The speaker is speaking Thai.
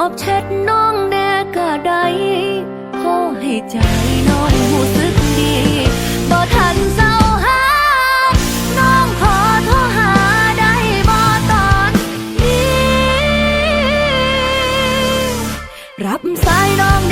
อบเช็ดน้องแน่ก็ได้ขอให้ใจน้องหูสึกดีบ่ทันเศร้าหาน้องขอโทรหาได้บ่ตอนนี้ รับสายน้อง